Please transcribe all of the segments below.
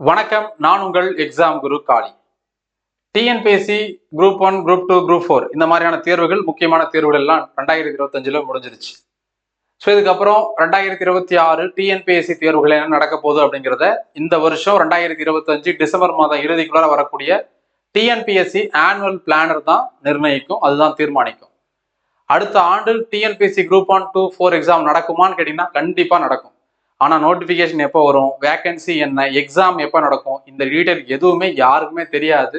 வணக்கம் நான் உங்கள் exam Guru Kali. TNPSC group one group two group four இந்த மாதிரியான தேர்வுகள் முக்கியமான தேர்வுகள் எல்லாம் ரெண்டாயிரத்தி இருபத்தஞ்சில் முடிஞ்சிருச்சு. ஸோ இதுக்கப்புறம் ரெண்டாயிரத்தி இருபத்தி ஆறு டிஎன்பிஎஸ்சி தேர்வுகள் என்ன நடக்க போகுது அப்படிங்கிறத இந்த வருஷம் ரெண்டாயிரத்தி இருபத்தஞ்சு டிசம்பர் மாதம் இறுதிக்குள்ளார வரக்கூடிய டிஎன்பிஎஸ்சி ஆனுவல் பிளானர் தான் நிர்ணயிக்கும் அதுதான் தீர்மானிக்கும். அடுத்த ஆண்டு TNPSC group one two four exam நடக்குமான்னு கேட்டிங்கன்னா கண்டிப்பாக நடக்கும். ஆனால் நோட்டிஃபிகேஷன் எப்போ வரும்? வேகன்சி என்ன? எக்ஸாம் எப்போ நடக்கும்? இந்த டீட்டெயில் எதுவுமே யாருக்குமே தெரியாது.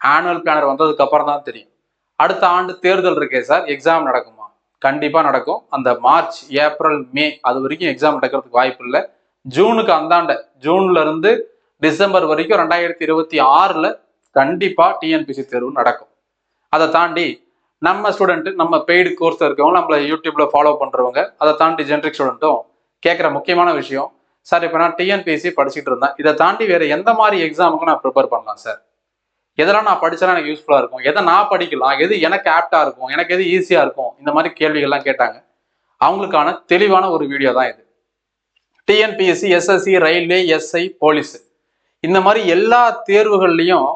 ஆனுவல் பிளானர் வந்ததுக்கு அப்புறம் தான் தெரியும். அடுத்த ஆண்டு தேர்தல் இருக்கே சார் எக்ஸாம் நடக்குமா? கண்டிப்பாக நடக்கும். அந்த மார்ச் ஏப்ரல் மே அது வரைக்கும் எக்ஸாம் நடக்கிறதுக்கு வாய்ப்பு இல்லை. ஜூனுக்கு அந்தாண்ட ஜூன்லேருந்து டிசம்பர் வரைக்கும் ரெண்டாயிரத்தி இருபத்தி ஆறில் கண்டிப்பாக டிஎன்பிசி தேர்வு நடக்கும். அதை தாண்டி நம்ம ஸ்டூடெண்ட்டு நம்ம பெய்டு கோர்ஸ் இருக்கவங்க நம்மளை யூடியூப்பில் ஃபாலோ பண்ணுறவங்க அதை தாண்டி ஜென்ரிக் ஸ்டூடெண்ட்டும் கேட்குற முக்கியமான விஷயம். சார் இப்போ நான் டிஎன்பிஎஸ்சி படிச்சுட்டு இருந்தேன். இதை தாண்டி வேற எந்த மாதிரி எக்ஸாமுக்கு நான் ப்ரிப்பேர் பண்ணலாம் சார்? எதெல்லாம் நான் படிச்சா எனக்கு யூஸ்ஃபுல்லாக இருக்கும்? எதை நான் படிக்கலாம்? எது எனக்கு ஆப்டாக இருக்கும்? எனக்கு எது ஈஸியாக இருக்கும்? இந்த மாதிரி கேள்விகள்லாம் கேட்டாங்க. அவங்களுக்கான தெளிவான ஒரு வீடியோ தான் இது. TNPSC SSC railway SI police இந்த மாதிரி எல்லா தேர்வுகள்லையும்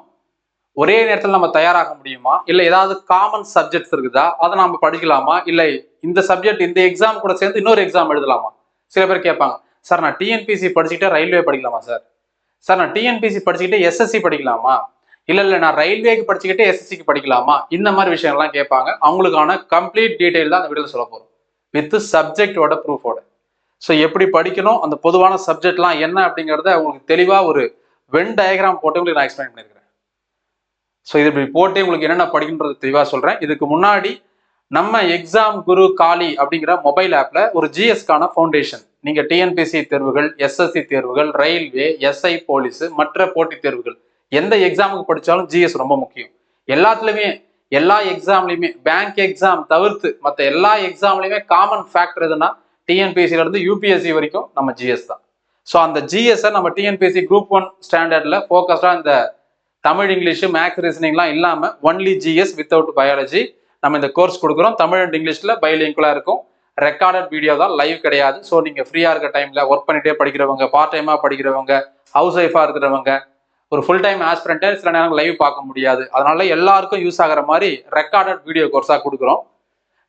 ஒரே நேரத்தில் நம்ம தயாராக முடியுமா? இல்லை ஏதாவது காமன் சப்ஜெக்ட்ஸ் இருக்குதா? அதை நம்ம படிக்கலாமா? இல்லை இந்த சப்ஜெக்ட் இந்த எக்ஸாம் கூட சேர்ந்து இன்னொரு எக்ஸாம் எழுதலாமா? சில பேர் கேட்பாங்க சார் நான் டிஎன்பிசி படிச்சுக்கிட்டே ரயில்வே படிக்கலாமா சார்? சார் நான் டிஎன்பிசி படிச்சுக்கிட்டே எஸ்எஸ்சி படிக்கலாமா? இல்லை இல்லை நான் ரயில்வேக்கு படிச்சுக்கிட்டே எஸ்எஸ்சிக்கு படிக்கலாமா? இந்த மாதிரி விஷயங்கள்லாம் கேட்பாங்க. அவங்களுக்கான கம்ப்ளீட் டீட்டெயில் தான் அந்த வீடியோவில் சொல்ல போகிறோம் வித் சப்ஜெக்டோட ப்ரூஃபோட ஸோ எப்படி படிக்கணும் அந்த பொதுவான சப்ஜெக்ட்லாம் என்ன அப்படிங்கிறத உங்களுக்கு தெளிவாக ஒரு வென் டயக்ராம் போட்டு உங்களுக்கு நான் எக்ஸ்பிளைன் பண்ணியிருக்கிறேன். ஸோ இது இப்படி போட்டு உங்களுக்கு என்னென்ன படிக்கின்றது தெளிவாக சொல்கிறேன் இதுக்கு முன்னாடி நம்ம எக்ஸாம் குரு காலி அப்படிங்கிற மொபைல் ஆப்ல ஒரு ஜிஎஸ்க்கான ஃபவுண்டேஷன் நீங்க டிஎன்பிசி தேர்வுகள் எஸ்எஸ்சி தேர்வுகள் ரயில்வே எஸ்ஐ போலீஸ் மற்ற போட்டித் தேர்வுகள். எந்த எக்ஸாமுக்கு படிச்சாலும் ஜிஎஸ் ரொம்ப முக்கியம். எல்லாத்துலயுமே எல்லா எக்ஸாம்லயுமே பேங்க் எக்ஸாம் தவிர்த்து மற்ற எல்லா எக்ஸாம்லயுமே காமன் ஃபேக்டர் எதுனா டிஎன்பிஎஸ்சில இருந்து யூபிஎஸ்சி வரைக்கும் நம்ம ஜிஎஸ் தான். ஸோ அந்த ஜிஎஸ்ஸை நம்ம டிஎன்பிஎஸ்சி குரூப் ஒன் ஸ்டாண்டர்ட்ல ஃபோக்கஸ்டா இந்த தமிழ் இங்கிலீஷ் மேக்ஸ் ரீசனிங்லாம் இல்லாம ஒன்லி ஜிஎஸ் வித்தவுட் பயாலஜி நம்ம இந்த கோர்ஸ் கொடுக்குறோம். தமிழ் அண்ட் இங்கிலீஷில் பைலிங்குலாக இருக்கும். ரெக்கார்டட் வீடியோ தான் லைவ் கிடையாது. ஸோ நீங்கள் ஃப்ரீயாக இருக்க டைமில் ஒர்க் பண்ணிகிட்டே படிக்கிறவங்க பார்ட் டைமாக படிக்கிறவங்க ஹவுஸ் ஒய்ஃபாக இருக்கிறவங்க ஒரு ஃபுல் டைம் ஆஸ்பிரண்ட்டே சில நேரம் லைவ் பார்க்க முடியாது. அதனால எல்லாருக்கும் யூஸ் ஆகிற மாதிரி ரெக்கார்டட் வீடியோ கோர்ஸாக கொடுக்குறோம்.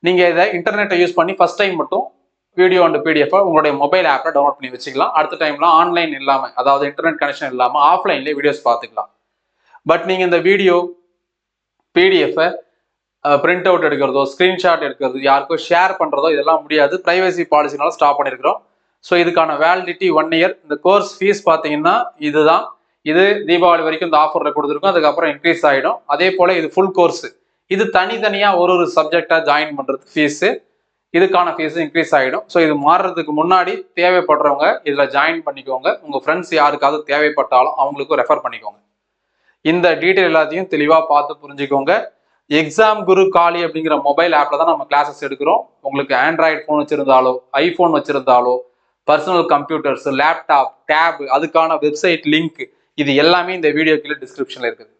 நீங்கள் இதை இன்டர்நெட்டை யூஸ் பண்ணி ஃபஸ்ட் டைம் மட்டும் வீடியோ அண்ட் பிடிஎஃப் உங்களுடைய மொபைல் ஆப்பில் டவுன்லோட் பண்ணி வச்சுக்கலாம். அடுத்த டைம்லாம் ஆன்லைன் இல்லாமல் அதாவது இன்டர்நெட் கனெக்ஷன் இல்லாமல் ஆஃப்லைன்லேயே வீடியோஸ் பார்த்துக்கலாம். பட் நீங்கள் இந்த வீடியோ பிடிஎஃபை பிரிண்ட் அவுட் எடுக்கிறதோ ஸ்க்ரீன்ஷாட் எடுக்கிறது யாருக்கோ ஷேர் பண்ணுறதோ இதெல்லாம் முடியாது. ப்ரைவசி பாலிசினால ஸ்டாப் பண்ணியிருக்கிறோம். ஸோ இதுக்கான வேலிடிட்டி ஒன் இயர் இந்த கோர்ஸ் ஃபீஸ் பார்த்தீங்கன்னா இதுதான். இது தீபாவளி வரைக்கும் இந்த ஆஃபரில் கொடுத்துருக்கோம். அதுக்கப்புறம் இன்க்ரீஸ் ஆகிடும் அதே போல் இது ஃபுல் கோர்ஸ் இது தனித்தனியாக ஒரு ஒரு சப்ஜெக்டாக ஜாயின் பண்ணுறது ஃபீஸு இதுக்கான ஃபீஸ் இன்க்ரீஸ் ஆகிடும் ஸோ இது மாறுறதுக்கு முன்னாடி தேவைப்படுறவங்க இதில் ஜாயின் பண்ணிக்கோங்க. உங்கள் ஃப்ரெண்ட்ஸ் யாருக்காவது தேவைப்பட்டாலும் அவங்களுக்கும் ரெஃபர் பண்ணிக்கோங்க. இந்த டீட்டெயில் எல்லாத்தையும் தெளிவாக பார்த்து புரிஞ்சுக்கோங்க. எக்ஸாம் குரு காலி அப்படிங்கிற மொபைல் ஆப்ல தான் நம்ம கிளாஸஸ் எடுக்கிறோம். உங்களுக்கு ஆண்ட்ராய்டு ஃபோன் வச்சிருந்தாலோ ஐஃபோன் வச்சிருந்தாலோ பர்சனல் கம்ப்யூட்டர்ஸ் லேப்டாப் டேப் அதுக்கான வெப்சைட் லிங்க் இது எல்லாமே இந்த வீடியோ கீழே டிஸ்கிரிப்ஷன்ல இருக்குது.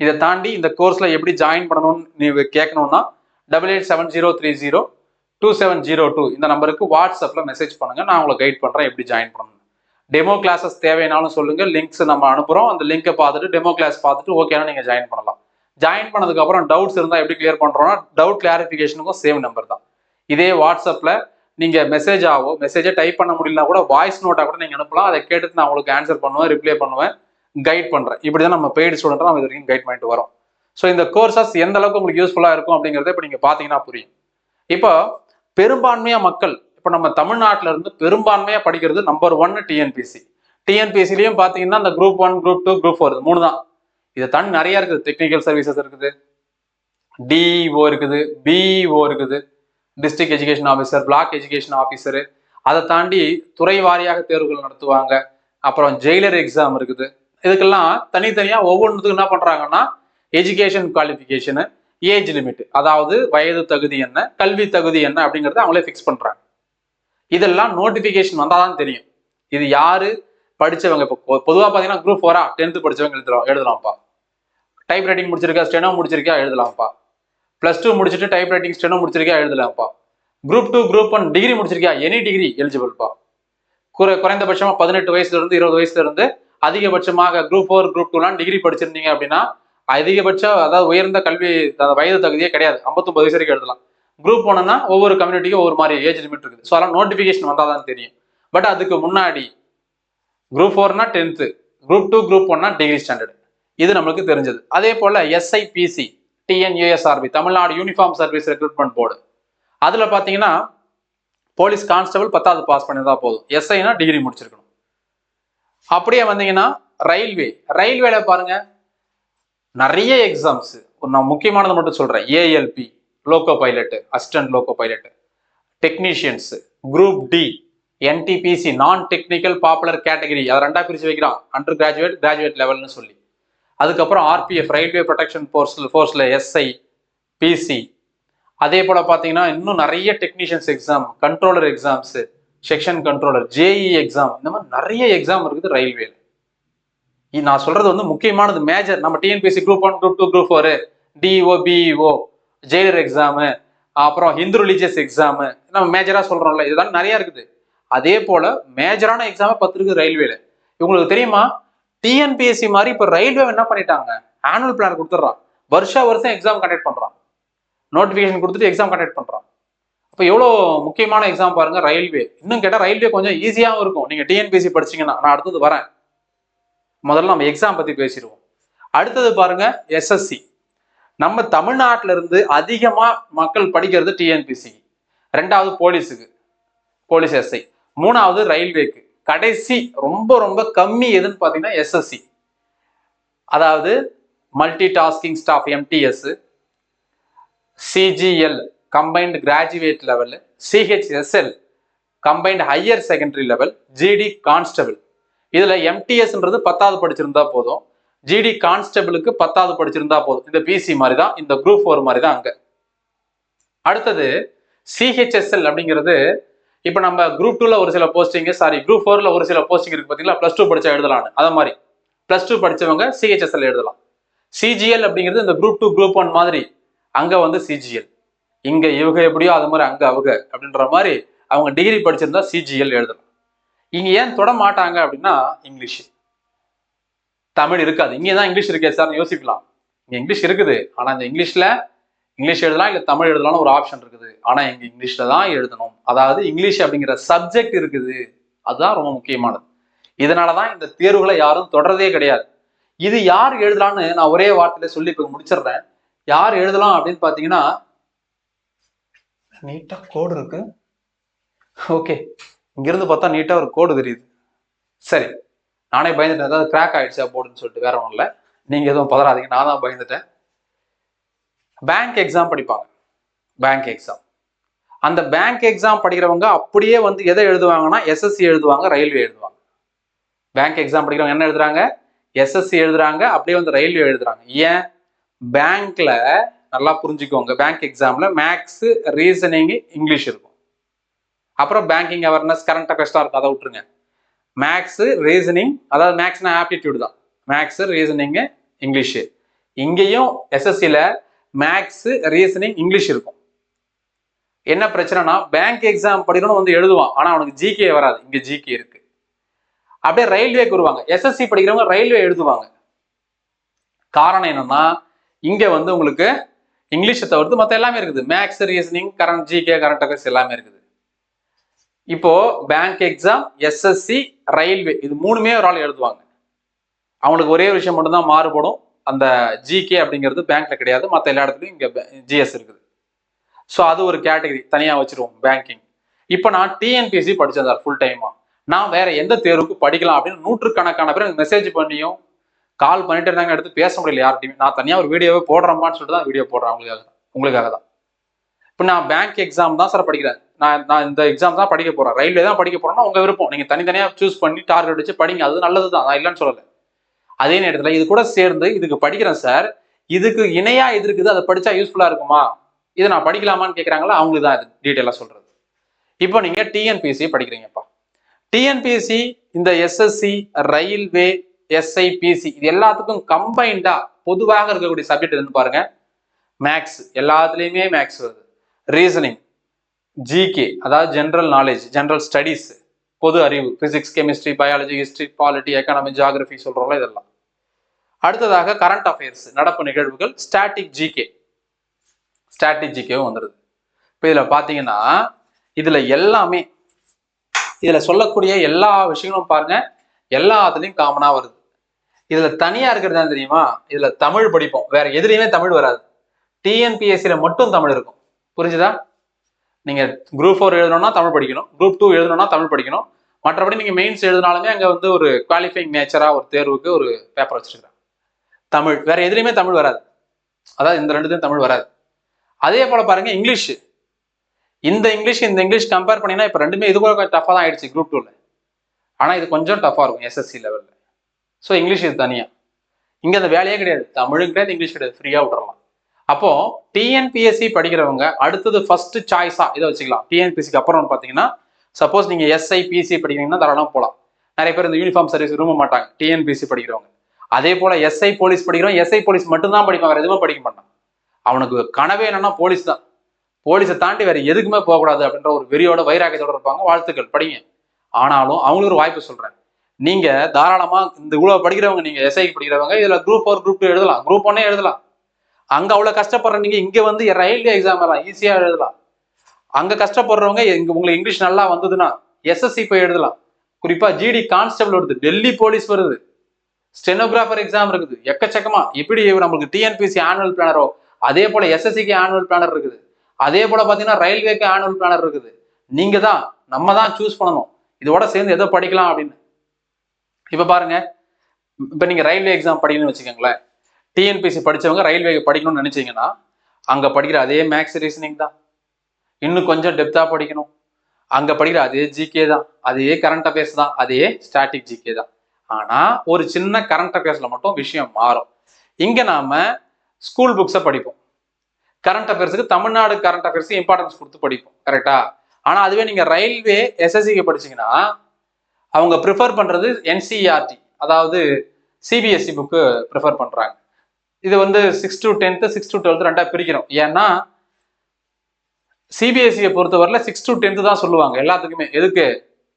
இதை தாண்டி இந்த கோர்ஸ்ல எப்படி ஜாயின் பண்ணணும்னு நீ கேட்கணும்னா double eight seven zero three zero two seven zero two இந்த நம்பருக்கு வாட்ஸ்அப்பில் மெசேஜ் பண்ணுங்க. நான் உங்களை கைட் பண்றேன் எப்படி ஜாயின் பண்ணணும் டெமோ கிளாஸஸ் தேவைனாலும் சொல்லுங்க. லிங்க்ஸ் நம்ம அனுப்புறோம். அந்த லிங்கை பார்த்துட்டு டெமோ கிளாஸ் பார்த்துட்டு ஓகேனா நீங்க ஜாயின் பண்ணலாம். ஜாயின் பண்ணதுக்கு அப்புறம் டவுட்ஸ் இருந்தால் எப்படி கிளியர் பண்ணுறோம்னா டவுட் கிளாரிஃபிகேஷனுக்கும் சேம் நம்பர் தான். இதே வாட்ஸ்அப்பில் நீங்கள் மெசேஜ் ஆகும் மெசேஜை டைப் பண்ண முடியலனா கூட வாய்ஸ் நோட்டாக கூட நீங்கள் அனுப்பலாம். அதை கேட்டுட்டு நான் உங்களுக்கு ஆன்சர் பண்ணுவேன் ரிப்ளை பண்ணுவேன் கைட் பண்ணுறேன் இப்படி தான் நம்ம பெய்டு ஸ்டூடெண்ட் நம்ம இது வரைக்கும் கைட் பண்ணிட்டு வரோம். ஸோ இந்த கோர்சஸ் எந்த அளவுக்கு உங்களுக்கு யூஸ்ஃபுல்லாக இருக்கும் அப்படிங்கிறத இப்போ நீங்கள் பார்த்தீங்கன்னா புரியும். இப்போ பெரும்பான்மையாக மக்கள் இப்போ நம்ம தமிழ்நாட்டில இருந்து பெரும்பான்மையாக படிக்கிறது நம்பர் ஒன் டிஎன்பிசி டிஎன்பிசிலையும் பார்த்தீங்கன்னா அந்த group one group two group four மூணு தான். இதை தாண்டி நிறைய இருக்குது. டெக்னிக்கல் சர்வீசஸ் இருக்குது. டிஇஓ இருக்குது. பிஇஓ இருக்குது. District education officer block education officer அதை தாண்டி துறை வாரியாக தேர்வுகள் நடத்துவாங்க. அப்புறம் ஜெயிலர் எக்ஸாம் இருக்குது. இதுக்கெல்லாம் தனித்தனியாக ஒவ்வொன்றுத்துக்கும் என்ன பண்ணுறாங்கன்னா எஜுகேஷன் குவாலிஃபிகேஷனு ஏஜ் லிமிட் அதாவது வயது தகுதி என்ன கல்வி தகுதி என்ன அப்படிங்கிறத அவங்களே ஃபிக்ஸ் பண்ணுறாங்க இதெல்லாம் நோட்டிஃபிகேஷன் வந்தால் தான் தெரியும். இது யாரு படிச்சவங்க இப்போ பொதுவாக பார்த்தீங்கன்னா குரூப் ஃபோரா டென்த்து படிச்சவங்க எழுதலாம் எழுதலாம்ப்பா. டைப் ரைட்டிங் முடிச்சிருக்கா ஸ்டெனோ முடிச்சிருக்கா எழுதலாம்ப்பா. ப்ளஸ் டூ முடிச்சுட்டு டைப் ரைட்டிங் ஸ்டெனோ முடிச்சிருக்கா எழுதலாம்ப்பா. Group two group one degree முடிச்சிருக்கியா any degree எலிஜிபிள்ப்பா குறை குறைந்தபட்சமாக பதினெட்டு வயசுலேருந்து இருபது வயசுலேருந்து அதிகபட்சமாக குரூப் ஃபோர் குரூப் டூலாம் டிகிரி படிச்சிருந்தீங்க அப்படின்னா அதிகபட்சம் அதாவது உயர்ந்த கல்வி வயது தகுதியே கிடையாது. 59 வயசு வரைக்கும் எழுதலாம். குரூப் ஒன்றுனா ஒவ்வொரு கம்யூனிட்டிக்கும் ஒவ்வொரு மாதிரி ஏஜ் லிமிட் இருக்குது. ஸோ அதெல்லாம் நோட்டிஃபிகேஷன் வந்தால் தான் தெரியும். பட் அதுக்கு முன்னாடி குரூப் ஃபோர்னா டென்த்து குரூப் டூ குரூப் ஒன்னா டிகிரி ஸ்டாண்டர்ட் இது நம்மளுக்கு தெரிஞ்சது. அதே போல SI PC TNUSRB Tamil Nadu uniform service recruitment board அதில் பார்த்தீங்கன்னா போலீஸ் கான்ஸ்டபிள் பத்தாவது பாஸ் பண்ணியிருந்தா போதும். எஸ்ஐனா டிகிரி முடிச்சிருக்கணும். அப்படியே வந்தீங்கன்னா ரயில்வே ரயில்வேல பாருங்க நிறைய எக்ஸாம்ஸ் நான் முக்கியமானதை மட்டும் சொல்றேன். ALP loco pilot assistant loco pilot technicians group D NTPC non technical popular category அதை ரெண்டாக பிரிச்சு வைக்கிறான். அண்டர் கிராஜுவேட் கிராஜுவேட் லெவல்னு சொல்லி. அதுக்கப்புறம் ஆர்பிஎஃப் ரயில்வே ப்ரொடெக்ஷன் ஃபோர்ஸில் ஃபோர்ஸில் எஸ்ஐ பிசி அதே போல் பார்த்தீங்கன்னா இன்னும் நிறைய technicians exam controller exams section controller JE exam இந்த மாதிரி நிறைய எக்ஸாம் இருக்குது ரயில்வேல நான் சொல்றது வந்து முக்கியமானது மேஜர் நம்ம TNPSC group one group two group four DO BEO jailer exam அப்புறம் ஹிந்து ரிலீஜியஸ் எக்ஸாமு நம்ம மேஜராக சொல்றோம்ல இதுதான் நிறைய இருக்குது. அதே போல மேஜரான எக்ஸாமே பத்து இருக்குது ரயில்வேல இவங்களுக்கு தெரியுமா? டிஎன்பிஎஸ்சி மாதிரி இப்போ ரயில்வே என்ன பண்ணிட்டாங்க? ஆனுவல் பிளான் கொடுத்துட்றான். வருஷா வருஷம் எக்ஸாம் கண்டக்ட் பண்றான். நோட்டிஃபிகேஷன் கொடுத்துட்டு எக்ஸாம் கண்டக்ட் பண்றான். அப்போ எவ்வளோ முக்கியமான எக்ஸாம் பாருங்க ரயில்வே இன்னும் கேட்டால் ரயில்வே கொஞ்சம் ஈஸியாகவும் இருக்கும். நீங்க டிஎன்பிஎஸ்சி படிச்சீங்கன்னா. நான் அடுத்தது வரேன். முதல்ல நம்ம எக்ஸாம் பத்தி பேசிடுவோம். அடுத்தது பாருங்க எஸ்எஸ்சி நம்ம தமிழ்நாட்டில இருந்து அதிகமா மக்கள் படிக்கிறது டிஎன்பிசி ரெண்டாவது போலீஸுக்கு. போலீஸ் எஸ்ஐ மூணாவது ரயில்வேக்கு. கடைசி ரொம்ப ரொம்ப கம்மி எதுன்னு பார்த்தீங்கன்னா எஸ்எஸ்சி அதாவது multi tasking staff MTS CGL combined graduate level CHSL combined higher secondary level GD constable இதில் எம்டிஎஸ்ன்றது பத்தாவது படிச்சிருந்தா போதும். ஜிடி கான்ஸ்டபிளுக்கு பத்தாவது படிச்சிருந்தா போதும். இந்த பிசி மாதிரி தான் இந்த குரூப் ஃபோர் மாதிரி தான் அங்கே. அடுத்தது சிஹெச்எஸ்எல் அப்படிங்கிறது இப்போ நம்ம குரூப் டூல ஒரு சில போஸ்டிங் சாரி குரூப் ஃபோர்ல ஒரு சில போஸ்டிங் இருக்கு பார்த்தீங்களா ப்ளஸ் டூ படிச்சா எழுதலாம்னு. அத மாதிரி. ப்ளஸ் டூ படிச்சவங்க சிஹெச்எஸ்எல் எழுதலாம். சிஜிஎல் அப்படிங்கிறது இந்த குரூப் டூ குரூப் ஒன் மாதிரி. அங்க வந்து சிஜிஎல் இங்க இவங்க எப்படியோ அது மாதிரி அங்க அவங்க அப்படின்ற மாதிரி அவங்க டிகிரி படிச்சிருந்தா சிஜிஎல் எழுதலாம். இங்க ஏன் தொட மாட்டாங்க அப்படின்னா இங்கிலீஷ் தமிழ் இருக்காது. இங்கே தான் இங்கிலீஷ் இருக்கே சார் யோசிக்கலாம். இங்க இங்கிலீஷ் இருக்குது. ஆனா இந்த இங்கிலீஷ்ல இங்கிலீஷ் எழுதலாம் இல்ல தமிழ் எழுதலாம்னு ஒரு ஆப்ஷன் இருக்குது. ஆனா இங்க இங்கிலீஷ்ல தான் எழுதணும். அதாவது இங்கிலீஷ் அப்படிங்கிற சப்ஜெக்ட் இருக்குது. அதுதான் ரொம்ப முக்கியமானது. இதனாலதான் இந்த தேர்வுகளை யாரும் தொடர்றதே கிடையாது. இது யார் எழுதலாம்னு நான் ஒரே வார்த்தையில சொல்லி இப்ப முடிச்சிடுறேன். யார் எழுதலாம் அப்படின்னு பாத்தீங்கன்னா நீட்டா கோடு இருக்கு. ஓகே இங்கிருந்து பார்த்தா நீட்டா ஒரு கோடு தெரியுது. சரி. நானே பயந்துட்டேன். ஏதாவது கிராக் ஆயிடுச்சா போர்டுன்னு சொல்லிட்டு வேற ஒன்றும் இல்லை. நீங்க எதுவும் பதறாதீங்க. நான் தான் பயந்துட்டேன். பேங்க் எக்ஸாம் படிப்பாங்க. பேங்க் எக்ஸாம் அந்த பேங்க் எக்ஸாம் படிக்கிறவங்க அப்படியே வந்து எதை எழுதுவாங்கன்னா எஸ்எஸ்சி எழுதுவாங்க ரயில்வே எழுதுவாங்க. பேங்க் எக்ஸாம் படிக்கிறவங்க என்ன எழுதுறாங்க? எஸ்எஸ்சி எழுதுறாங்க அப்படியே வந்து ரயில்வே எழுதுறாங்க. ஏன்? பேங்க்ல நல்லா புரிஞ்சுக்கோங்க. பேங்க் எக்ஸாம்ல மேக்ஸ் ரீசனிங் இங்கிலீஷ் இருக்கும். அப்புறம் பேங்கிங் அவேர்னஸ் கரண்ட் அஃபேர்ஸ்லாம் இருக்கும். அதை விட்டுருங்க. மேக்ஸ் ரீசனிங் அதாவது மேக்ஸ்னா ஆப்டிடியூட் தான். மேக்ஸ் ரீசனிங் இங்கிலீஷு இங்கேயும் எஸ்எஸ்சியில் மேக்ஸு ரீசனிங் இங்கிலீஷ் இருக்கும். என்ன பிரச்சனைனா பேங்க் எக்ஸாம் படிக்கணும்னு வந்து எழுதுவான். ஆனால் அவனுக்கு ஜிகே வராது. இங்கே ஜிகே இருக்கு. அப்படியே ரயில்வேக்கு வருவாங்க. எஸ்எஸ்சி படிக்கிறவங்க ரயில்வே எழுதுவாங்க. காரணம் என்னன்னா இங்கே வந்து உங்களுக்கு இங்கிலீஷை தவிர்த்து மற்ற எல்லாமே இருக்குது. Maths reasoning current GK current affairs எல்லாமே இருக்குது. இப்போ பேங்க் எக்ஸாம் எஸ்எஸ்சி ரயில்வே இது மூணுமே ஒரு ஆள் எழுதுவாங்க. அவங்களுக்கு ஒரே விஷயம் மட்டும்தான் மாறுபடும். அந்த ஜிகே அப்படிங்கிறது பேங்க்ல கிடையாது. மற்ற எல்லா இடத்துலையும் இங்க ஜிஎஸ் இருக்குது. ஸோ அது ஒரு கேட்டகரி தனியாக வச்சிருவோம் பேங்கிங் இப்போ நான் டிஎன்பிஎஸ்சி படிச்சிருந்தார் சார் ஃபுல் டைமா நான் வேற எந்த தேர்வுக்கு படிக்கலாம் அப்படின்னு நூற்றுக்கணக்கான பேர் எனக்கு மெசேஜ் பண்ணியும் கால் பண்ணிட்டு இருந்தாங்க எடுத்து பேச முடியல யார்கிட்டயுமே. நான் தனியாக ஒரு வீடியோவே போடுறேம்மான்னு சொல்லிட்டு தான் வீடியோ போடுறேன் உங்களுக்காக தான் உங்களுக்காக தான். இப்போ நான் பேங்க் எக்ஸாம் தான் சார் படிக்கிறேன். நான் நான் இந்த எக்ஸாம் தான் படிக்க போறேன். ரயில்வே தான் படிக்க போறேன்னா உங்க விருப்பம். நீங்க தனித்தனியாக சூஸ் பண்ணி டார்கெட் வச்சு படிங்க. அது நல்லது தான் நான் இல்லைன்னு சொல்லலை. அதே நேரத்தில் இது கூட சேர்ந்து இதுக்கு படிக்கிறேன் சார். இதுக்கு இணையா இது இருக்குது அதை படிச்சா யூஸ்ஃபுல்லா இருக்குமா? இதை நான் படிக்கலாமான்னு கேட்குறாங்களா அவங்களுக்கு தான் இது டீட்டெயிலாக சொல்றது. இப்போ நீங்க டிஎன்பிஎஸ்சி படிக்கிறீங்கப்பா. டிஎன்பிஎஸ்சி இந்த எஸ்எஸ்சி ரயில்வே எஸ்ஐபிசி இது எல்லாத்துக்கும் கம்பைண்டா பொதுவாக இருக்கக்கூடிய சப்ஜெக்ட் இருந்து பாருங்க. மேக்ஸ் எல்லாத்துலேயுமே மேக்ஸ் வருது. ரீசனிங் ஜிகே அதாவது ஜென்ரல் நாலேஜ் ஜென்ரல் ஸ்டடீஸ் பொது அறிவு physics chemistry biology history polity economy geography சொல்றோம்ல இதெல்லாம். அடுத்ததாக கரண்ட் அஃபேர்ஸ் நடப்பு நிகழ்வுகள் ஸ்டாட்டிக் ஜிகே ஸ்டாட்டிக் ஜிகேவும் வந்துடுது இப்போ இதில் பார்த்தீங்கன்னா இதில் எல்லாமே இதில் சொல்லக்கூடிய எல்லா விஷயங்களும் பாருங்க எல்லாத்துலேயும் காமனாக வருது. இதில் தனியாக இருக்கிறது தெரியுமா? இதில் தமிழ் படிப்போம். வேற எதுலேயுமே தமிழ் வராது. டிஎன்பிஎஸ்சியில் மட்டும் தமிழ் இருக்கும். புரிஞ்சுதா? நீங்கள் குரூப் ஃபோர் எழுதணும்னா தமிழ் படிக்கணும். குரூப் டூ எழுதணும்னா தமிழ் படிக்கணும். மற்றபடி நீங்கள் மெயின்ஸ் எழுதினாலுமே அங்கே வந்து ஒரு குவாலிஃபைங் நேச்சராக ஒரு தேர்வுக்கு ஒரு பேப்பர் வச்சுருக்காங்க தமிழ். வேற எதுலையுமே தமிழ் வராது. அதாவது இந்த ரெண்டுத்தையும் தமிழ் வராது. அதே போல பாருங்க இங்கிலீஷ். இந்த இங்கிலீஷ் இந்த இங்கிலீஷ் கம்பேர் பண்ணீங்கன்னா இப்போ ரெண்டுமே இது கூட டஃபாக தான் ஆயிடுச்சு குரூப் டூவில் ஆனால் இது கொஞ்சம் டஃபாக இருக்கும் எஸ்எஸ்சி லெவலில் ஸோ இங்கிலீஷ் இது தனியாக இங்கே அந்த வேலையே கிடையாது. தமிழும் கிடையாது இங்கிலீஷ் கிடையாது. ஃப்ரீயாக விடுறலாம் அப்போ டிஎன்பிஎஸ்சி படிக்கிறவங்க அடுத்தது ஃபர்ஸ்ட் சாய்ஸா இதை வச்சுக்கலாம். டிஎன்பிஎஸ்சிக்கு அப்புறம் பார்த்தீங்கன்னா சப்போஸ் நீங்க எஸ்ஐ பிசி படிக்கிறீங்கன்னா தாராளம் போகலாம் நிறைய பேர் இந்த யூனிஃபார்ம் சர்வீஸ் விரும்ப மாட்டாங்க. டிஎன்பிஎஸ்சி படிக்கிறவங்க. அதே போல எஸ்ஐ போலீஸ் படிக்கிறோம் எஸ்ஐ போலீஸ் மட்டும்தான் படிப்பான் வேற எதுவுமே படிக்க மாட்டான். அவனுக்கு கனவே என்னன்னா போலீஸ் தான். போலீஸை தாண்டி வேற எதுக்குமே போகக்கூடாது அப்படின்ற ஒரு வெறியோட வைராக்கியத்தோட இருப்பாங்க வாழ்த்துக்கள் படிங்க. ஆனாலும் அவங்களுக்கு ஒரு வாய்ப்பு சொல்றேன். நீங்க தாராளமா இந்த இவ்வளவு படிக்கிறவங்க நீங்க எஸ்ஐக்கு படிக்கிறவங்க இதுல குரூப் ஃபோர் குரூப் டூ எழுதலாம். குரூப் ஒன்னே எழுதலாம். அங்க அவ்வளவு கஷ்டப்படுற நீங்க இங்க வந்து ரயில்வே எக்ஸாம் எல்லாம் ஈஸியா எழுதலாம். அங்க கஷ்டப்படுறவங்க இங்க உங்களுக்கு இங்கிலீஷ் நல்லா வந்ததுன்னா எஸ்எஸ்சி போய் எழுதலாம். குறிப்பா ஜிடி கான்ஸ்டபிள் வருது டெல்லி போலீஸ் வருது. ஸ்டெனோகிராஃபர் எக்ஸாம் இருக்குது. எக்கச்சக்கமா. எப்படி நம்மளுக்கு டிஎன்பிசி ஆனுவல் பிளானரோ அதே போல எஸ்எஸ்சிக்கு ஆனுவல் பிளானர் இருக்குது. அதே போல பாத்தீங்கன்னா ரயில்வேக்கு ஆனுவல் பிளானர் இருக்குது. நீங்க தான் நம்ம தான் சூஸ் பண்ணணும். இதோட சேர்ந்து எதோ படிக்கலாம் அப்படின்னு. இப்ப பாருங்க. இப்ப நீங்க ரயில்வே எக்ஸாம் படிக்கணும்னு வச்சுக்கோங்களேன். டிஎன்பிசி படிச்சவங்க ரயில்வே படிக்கணும்னு நினைச்சீங்கன்னா அங்க படிக்கிற அதே மேக்ஸ் ரீசனிங் தான். இன்னும் கொஞ்சம் டெப்தா படிக்கணும். அங்க படிக்கிற அதே ஜிகே தான். அதே கரண்ட் அஃபேர்ஸ் தான். அதே ஸ்டாட்டிக் ஜிகே தான். ஆனா ஒரு சின்ன கரண்ட் அஃபேர்ஸ்ல மட்டும் விஷயம் மாறும். இங்க நாம ஸ்கூல் புக்ஸை படிப்போம். கரண்ட் அஃபேர்ஸுக்கு தமிழ்நாடு கரண்ட் அஃபேர்ஸ்க்கு இம்பார்ட்டன்ஸ் கொடுத்து படிப்போம் கரெக்டா ஆனா அதுவே நீங்க ரயில்வே எஸ்எஸ்சிக்கு படிச்சீங்கன்னா அவங்க ப்ரிஃபர் பண்றது என்சிஆர்டி அதாவது சிபிஎஸ்சி புக்கு ப்ரிஃபர் பண்றாங்க. இது வந்து six to tenth six to twelfth ரெண்டா பிரிக்கிறோம். ஏன்னா சிபிஎஸ்சியை பொறுத்தவரையில் சிக்ஸ் டு டென்த்து தான் சொல்லுவாங்க எல்லாத்துக்குமே. எதுக்கு?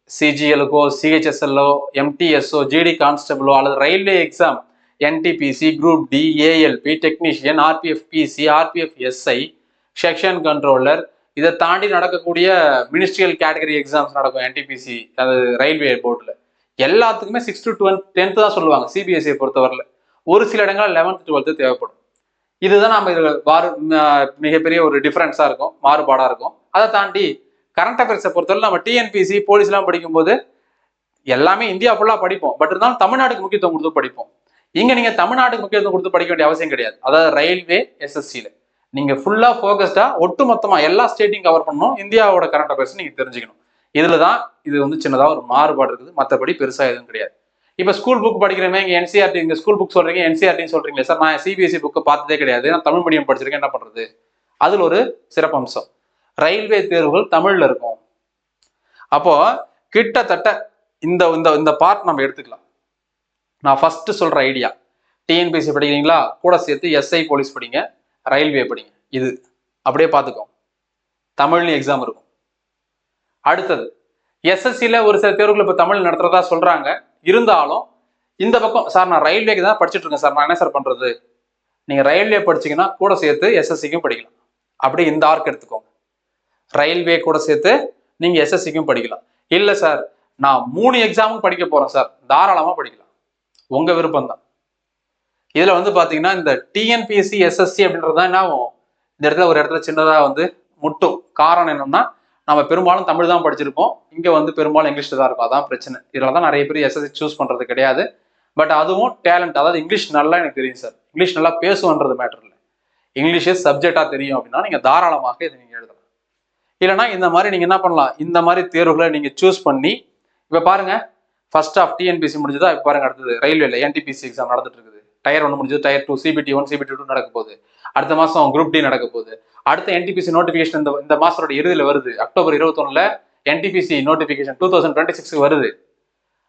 சிஜிஎலுக்கோ சிஹெச்எஸ்எல்லோ எம்டிஎஸ்ஓ ஜிடி கான்ஸ்டபிளோ அல்லது railway exam NTPC group D ALP technician RPF PC RPF SI section controller இதை தாண்டி நடக்கக்கூடிய மினிஸ்ட்ரியல் கேட்டகரி எக்ஸாம்ஸ் நடக்கும் என்டிபிசி அது ரயில்வே போர்டில் எல்லாத்துக்குமே சிக்ஸ் டு டுவெல்த் டென்த்து தான் சொல்லுவாங்க சிபிஎஸ்சியை பொறுத்தவரையில். ஒரு சில இடங்கள் லெவன்த் டுவெல்த்து தேவைப்படும். இதுதான் நம்ம இது மாறு மிகப்பெரிய ஒரு டிஃப்ரென்ஸாக இருக்கும் மாறுபாடாக இருக்கும். அதை தாண்டி கரண்ட் அஃபேர்ஸை பொறுத்தவரை நம்ம டிஎன்பிசி போலீஸ்லாம் படிக்கும்போது எல்லாமே இந்தியா ஃபுல்லாக படிப்போம். பட் இருந்தாலும் தமிழ்நாட்டுக்கு முக்கியத்துவம் கொடுத்து படிப்போம். இங்கே நீங்கள் தமிழ்நாட்டுக்கு முக்கியத்துவம் கொடுத்து படிக்க வேண்டிய அவசியம் கிடையாது. அதாவது ரயில்வே எஸ்எஸ்சியில் நீங்கள் ஃபுல்லாக ஃபோக்கஸ்டாக ஒட்டு மொத்தமாக எல்லா ஸ்டேட்டையும் கவர் பண்ணணும். இந்தியாவோட கரண்ட் அஃபேர்ஸ் நீங்கள் தெரிஞ்சுக்கணும். இதில் தான் இது வந்து சின்னதாக ஒரு மாறுபாடு இருக்குது. மற்றபடி பெருசாக எதுவும் கிடையாது. இப்போ ஸ்கூல் புக் படிக்கிறவங்க இங்கே என்சிஆர்டி இங்கே ஸ்கூல் புக் சொல்கிறீங்க என்சிஆர்டின்னு சொல்கிறீங்களே சார் நான் சிபிஎஸ்சி புக்கு பார்த்ததே கிடையாது. நான் தமிழ் மீடியம் படிச்சிருக்கேன். என்ன பண்ணுறது அதில் ஒரு சிறப்பம்சம். ரயில்வே தேர்வுகள் தமிழ்ல இருக்கும். அப்போ கிட்டத்தட்ட இந்த இந்த இந்த பார்ட் நம்ம எடுத்துக்கலாம். நான் ஃபர்ஸ்ட் சொல்ற ஐடியா டிஎன்பிசி படிக்கிறீங்களா? கூட சேர்த்து எஸ்ஐ போலீஸ் படிங்க ரயில்வே படிங்க. இது. அப்படியே பார்த்துக்கோ. தமிழ்லையும் எக்ஸாம் இருக்கும். அடுத்தது எஸ்எஸ்சியில் ஒரு சில தேர்வுகள் இப்போ தமிழ் நடத்துறதா சொல்கிறாங்க இருந்தாலும் இந்த பக்கம் சார் நான் ரயில்வேக்கு தான் படிச்சுட்டு இருக்கேன் சார். நான் என்ன சார் பண்ணுறது நீங்கள் ரயில்வே படிச்சிங்கன்னா கூட சேர்த்து எஸ்எஸ்சிக்கும் படிக்கலாம். அப்படியே இந்த ஆர்க் எடுத்துக்கோங்க. ரயில்வே கூட சேர்த்து நீங்க எஸ்எஸ்சிக்கும் படிக்கலாம். இல்ல சார் நான் மூணு எக்ஸாமும் படிக்க போறேன் சார் தாராளமா படிக்கலாம். உங்க விருப்பம் தான் இதுல வந்து பாத்தீங்கன்னா இந்த டிஎன்பிஎஸ்சி எஸ்எஸ்சி அப்படின்றது தான் என்ன ஆகும்? இந்த இடத்துல ஒரு இடத்துல சின்னதா வந்து முட்டும். காரணம் என்னன்னா நம்ம பெரும்பாலும் தமிழ் தான் படிச்சிருப்போம். இங்க வந்து பெரும்பாலும் இங்கிலீஷ் தான் இருக்கும். அதான் பிரச்சனை. இதில் தான் நிறைய பேர் எஸ்எஸ்சி சூஸ் பண்றது கிடையாது. பட் அதுவும் டேலண்ட் அதாவது இங்கிலீஷ் நல்லா எனக்கு தெரியும் சார் இங்கிலீஷ் நல்லா பேசுவன்றது மேட்டர் இல்லை. இங்கிலீஷே சப்ஜெக்டா தெரியும் அப்படின்னா நீங்க தாராளமாக இதை நீங்க எழுதலாம். இல்லைன்னா இந்த மாதிரி நீங்க என்ன பண்ணலாம்? இந்த மாதிரி தேர்வுகளை நீங்க சூஸ் பண்ணி இப்ப பாருங்க ஃபர்ஸ்ட் ஆஃப் டிஎன்பிசி முடிஞ்சதா? இப்ப பாருங்க அடுத்தது ரயில்வேல என்டிபிசி எக்ஸாம் நடந்துட்டு இருக்குது. டயர் ஒன்று முடிஞ்சது tier two CBT one CBT two நடக்க போகுது. அடுத்த மாசம் குரூப் டி நடக்க போகுது. அடுத்த என்டிபிசி நோட்டிபிகேஷன் இந்த இந்த மாசத்தோட வருது. October இருபத்தொன்னுல NTPC notification two thousand twenty six வருது.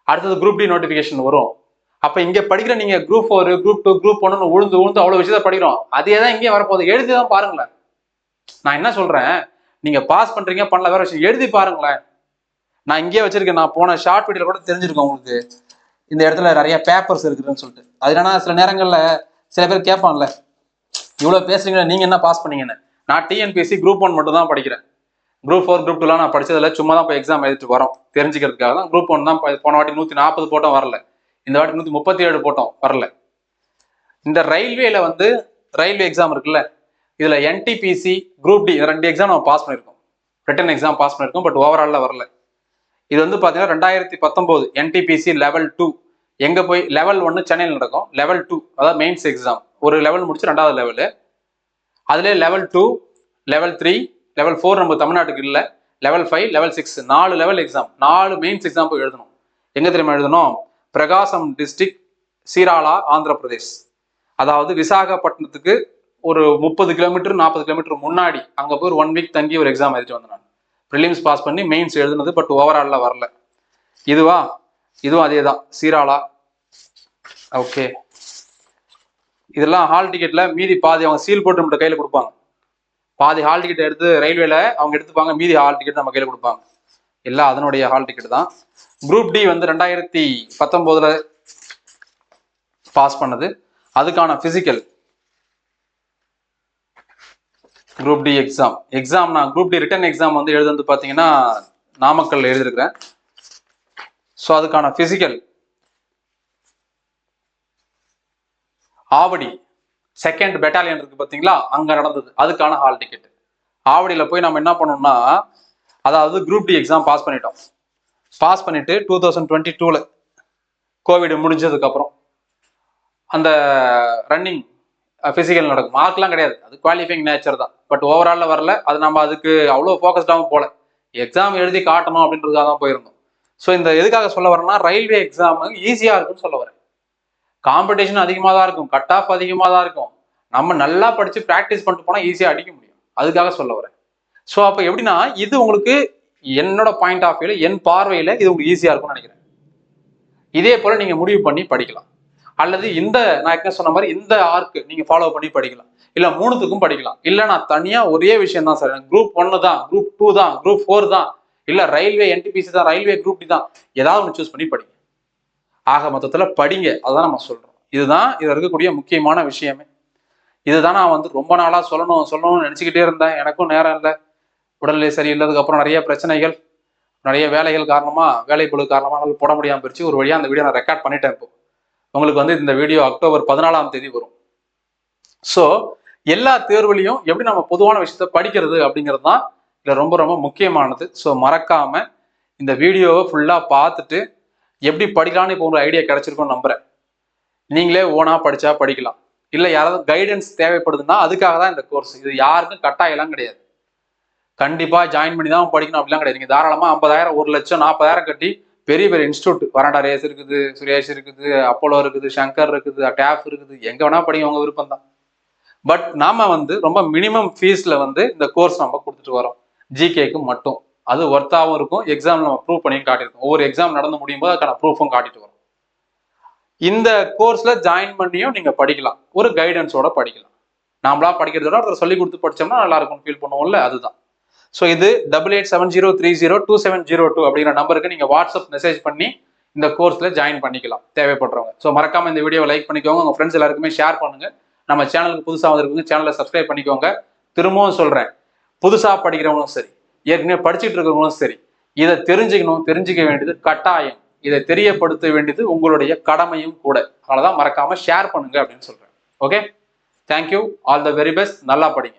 அடுத்தது குரூப் டி நோட்டிபிகேஷன் வரும். அப்ப இங்க படிக்கிற நீங்க group four group two group ஒன்னு உழுந்து உழுந்து அவ்வளவு விஷயத்த படிக்கிறோம். அதே தான் இங்கே வரப்போகுது. எழுதி தான் பாருங்களேன். நான் என்ன சொல்றேன்? நீங்க பாஸ் பண்றீங்க பண்ணல வேற விஷயம். எழுதி பாருங்களேன். நான் இங்கேயே வச்சிருக்கேன். நான் போன ஷார்ட் வீடியோ கூட தெரிஞ்சிருக்கோம் உங்களுக்கு. இந்த இடத்துல நிறைய பேப்பர்ஸ் இருக்குதுன்னு சொல்லிட்டு. அது என்னன்னா சில நேரங்களில் சில பேர் கேட்பான்ல இவ்வளோ பேசுறீங்களா நீங்கள் என்ன பாஸ் பண்ணீங்கன்னு? நான் டிஎன்பிஎஸ்சி குரூப் ஒன் மட்டும் தான் படிக்கிறேன். குரூப் ஃபோர் குரூப் டூலாம் நான் படிச்சதில்ல. சும்மா தான் இப்போ எக்ஸாம் எழுதிட்டு வரோம். தெரிஞ்சுக்கிறதுக்காக தான். குரூப் ஒன் தான் போன வாட்டி நூற்றி நாற்பது போட்டோம் வரல. இந்த வாட்டி நூற்றி முப்பத்தி ஏழு போட்டோம் வரல. இந்த ரயில்வேல வந்து ரயில்வே எக்ஸாம் இருக்குல்ல இதுல என்டிபிசி குரூப் டி ரெண்டு எக்ஸாம் நம்ம பாஸ் பண்ணியிருக்கோம். ரிட்டன் எக்ஸாம் பாஸ் பண்ணியிருக்கோம் பட் ஓவராலில் வரல. இது வந்து பார்த்தீங்கன்னா ரெண்டாயிரத்தி பத்தொம்போது என்டிபிசி லெவல் டூ எங்கே போய் லெவல் ஒன்று சென்னையில் நடக்கும். லெவல் டூ அதாவது மெயின்ஸ் எக்ஸாம் ஒரு லெவல் முடிச்சு ரெண்டாவது லெவலு அதுலேயே level two level three level four நம்ம தமிழ்நாட்டுக்கு இல்லை. லெவல் ஃபைவ் லெவல் சிக்ஸ் நாலு லெவல் எக்ஸாம் நாலு மெயின்ஸ் எக்ஸாம் போய் எழுதணும். எங்கே தெரியுமா எழுதணும்? பிரகாசம் டிஸ்ட்ரிக்ட் சீராலா ஆந்திர பிரதேஷ் அதாவது விசாகப்பட்டினத்துக்கு ஒரு முப்பது கிலோமீட்டர் நாற்பது கிலோமீட்டர் முன்னாடி அங்கே போய் ஒரு ஒன் வீக் தங்கி ஒரு எக்ஸாம் எழுதிட்டு வந்தேன் நான். ப்ரிலிம்ஸ் பாஸ் பண்ணி மெயின்ஸ் எழுதுனது பட் ஓவராலில் வரல. இதுவா? இதுவும் அதே தான் சீராலா ஓகே இதெல்லாம் ஹால் டிக்கெட்டில் மீதி பாதி அவங்க சீல் போட்டு நம்மகிட்ட கையில் கொடுப்பாங்க. பாதி ஹால் டிக்கெட் எடுத்து ரயில்வேல அவங்க எடுத்துப்பாங்க மீதி ஹால் டிக்கெட் நம்ம கையில் கொடுப்பாங்க. எல்லாம் அதனுடைய ஹால் டிக்கெட் தான். குரூப் டி வந்து ரெண்டாயிரத்தி பத்தொம்போதில் பாஸ் பண்ணது. அதுக்கான physical group D exam exam நான் குரூப் டி ரிட்டன் எக்ஸாம் வந்து எழுதுறது பார்த்தீங்கன்னா நாமக்கல் எழுதியிருக்கிறேன். ஸோ அதுக்கான ஃபிசிக்கல் ஆவடி. செகண்ட் பெட்டாலியன் இருக்கு பார்த்தீங்களா? அங்கே நடந்தது. அதுக்கான ஹால் டிக்கெட் ஆவடியில் போய் நம்ம என்ன பண்ணோம்னா அதாவது குரூப் டி எக்ஸாம் பாஸ் பண்ணிட்டோம். பாஸ் பண்ணிட்டு டூ தௌசண்ட் டுவெண்ட்டி டூவில் கோவிட் முடிஞ்சதுக்கப்புறம் அந்த ரன்னிங் ஃபிசிக்கல் நடக்கும். மார்க்லாம் கிடையாது. அது குவாலிஃபைங் நேச்சர் தான். பட் ஓவராலில் வரல. அது நம்ம அதுக்கு அவ்வளோ ஃபோக்கஸ்டாகவும் போகல எக்ஸாம் எழுதி காட்டணும் அப்படின்றதுக்காக தான் போயிருந்தோம். ஸோ இந்த எதுக்காக சொல்ல வரேன்னா ரயில்வே எக்ஸாம் ஈஸியாக இருக்குன்னு சொல்ல வரேன். காம்படிஷன் அதிகமாக தான் இருக்கும். கட் ஆஃப் அதிகமாக தான் இருக்கும். நம்ம நல்லா படித்து ப்ராக்டிஸ் பண்ணிட்டு போனால் ஈஸியாக அடிக்க முடியும். அதுக்காக சொல்ல வரேன். ஸோ அப்போ எப்படின்னா இது உங்களுக்கு என்னோட பாயிண்ட் ஆஃப் வியூவில் என் பார்வையில் இது உங்களுக்கு ஈஸியாக இருக்கும்னு நினைக்கிறேன். இதே போல் நீங்கள் முடிவு பண்ணி படிக்கலாம். அல்லது இந்த நான் ஏற்கனவே சொன்ன மாதிரி இந்த ஆர்க்கு நீங்கள் ஃபாலோ பண்ணி படிக்கலாம். இல்லை மூணுத்துக்கும் படிக்கலாம். இல்லை நான் தனியாக ஒரே விஷயம் தான் சார் குரூப் ஒன்னு தான் குரூப் டூ தான் குரூப் ஃபோர் தான் இல்லை ரயில்வே என்டிபிசி தான் ரயில்வே குரூப் டி தான். ஏதாவது ஒன்று சூஸ் பண்ணி படிங்க. ஆக மொத்தத்தில் படிங்க. அதுதான் நம்ம சொல்கிறோம் இதுதான் இதில் இருக்கக்கூடிய முக்கியமான விஷயமே. இதுதான் நான் வந்து ரொம்ப நாளாக சொல்லணும் சொல்லணும்னு நினச்சிக்கிட்டே இருந்தேன். எனக்கும் நேரம் இல்லை. உடல்நிலை சரியில்லாததுக்கு அப்புறம் நிறைய பிரச்சனைகள் நிறைய வேலைகள் காரணமாக வேலைப்பழு காரணமாக போட முடியாமல் போயிடுச்சு. ஒரு வழியாக அந்த வீடியோ நான் ரெக்கார்ட் பண்ணிட்டேன் இப்போ. உங்களுக்கு வந்து இந்த வீடியோ அக்டோபர் பதினாலாம் தேதி வரும். ஸோ எல்லா தேர்வுலையும் எப்படி நம்ம பொதுவான விஷயத்த படிக்கிறது அப்படிங்கிறது தான் இதில் ரொம்ப ரொம்ப முக்கியமானது. ஸோ மறக்காம இந்த வீடியோவை ஃபுல்லாக பார்த்துட்டு எப்படி படிக்கலாம்னு இப்போ ஒரு ஐடியா கிடைச்சிருக்கும்னு நம்புறேன். நீங்களே ஓனாக படித்தா படிக்கலாம். இல்லை யாராவது கைடன்ஸ் தேவைப்படுதுன்னா அதுக்காக தான் இந்த கோர்ஸ் இது யாருக்கும் கட்டாயம்லாம் கிடையாது. கண்டிப்பாக ஜாயின் பண்ணி தான் படிக்கணும் அப்படிலாம் கிடையாது. நீங்கள் தாராளமாக ஐம்பதாயிரம் ஒரு லட்சம் நாற்பதாயிரம் கட்டி பெரிய பெரிய இன்ஸ்டியூட் வராண்டா ரேஸ் இருக்குது சுரேஷ் இருக்குது அப்போலோ இருக்குது சங்கர் இருக்குது டேப் இருக்குது. எங்க வேணா படிங்க உங்க விருப்பம் தான் பட் நாம வந்து ரொம்ப மினிமம் ஃபீஸ்ல வந்து இந்த கோர்ஸ் நம்ம கொடுத்துட்டு வரோம். ஜிகேக்கு மட்டும். அது ஒர்த்தாகவும் இருக்கும். எக்ஸாம் நம்ம ப்ரூவ் பண்ணியும் காட்டியிருக்கோம். ஒவ்வொரு எக்ஸாம் நடந்து முடியும் போது அதுக்கான ப்ரூஃபும் காட்டிட்டு வரும். இந்த கோர்ஸ்ல ஜாயின் பண்ணியும் நீங்க படிக்கலாம். ஒரு கைடன்ஸோட படிக்கலாம். நாமளா படிக்கிறத விட ஒருத்தர் சொல்லி கொடுத்து படிச்சோம்னா நல்லா இருக்கும்னு ஃபீல் பண்ணுவோம்ல அதுதான். ஸோ இது double eight seven zero three zero two seven zero two அப்படிங்கிற நம்பருக்கு நீங்க வாட்ஸ்அப் மெசேஜ் பண்ணி இந்த கோர்ஸ்ல ஜாயின் பண்ணிக்கலாம். தேவைப்படுறவங்க. ஸோ மறக்காம இந்த வீடியோவை லைக் பண்ணிக்கோங்க. உங்கள் ஃப்ரெண்ட்ஸ் எல்லாருக்குமே ஷேர் பண்ணுங்க. நம்ம சேனலுக்கு புதுசாக வந்திருக்கவங்க சேனலை சப்ஸ்கிரைப் பண்ணிக்கோங்க. திரும்பவும் சொல்றேன். புதுசா படிக்கிறவங்களும் சரி ஏற்கனவே படிச்சுட்டு இருக்கிறவங்களும் சரி இதை தெரிஞ்சுக்கணும் தெரிஞ்சுக்க வேண்டியது கட்டாயம். இதை தெரியப்படுத்த வேண்டியது உங்களுடைய கடமையும் கூட. அதனாலதான் மறக்காம ஷேர் பண்ணுங்க அப்படின்னு சொல்றேன். Okay thank you all the very best நல்லா படிங்க.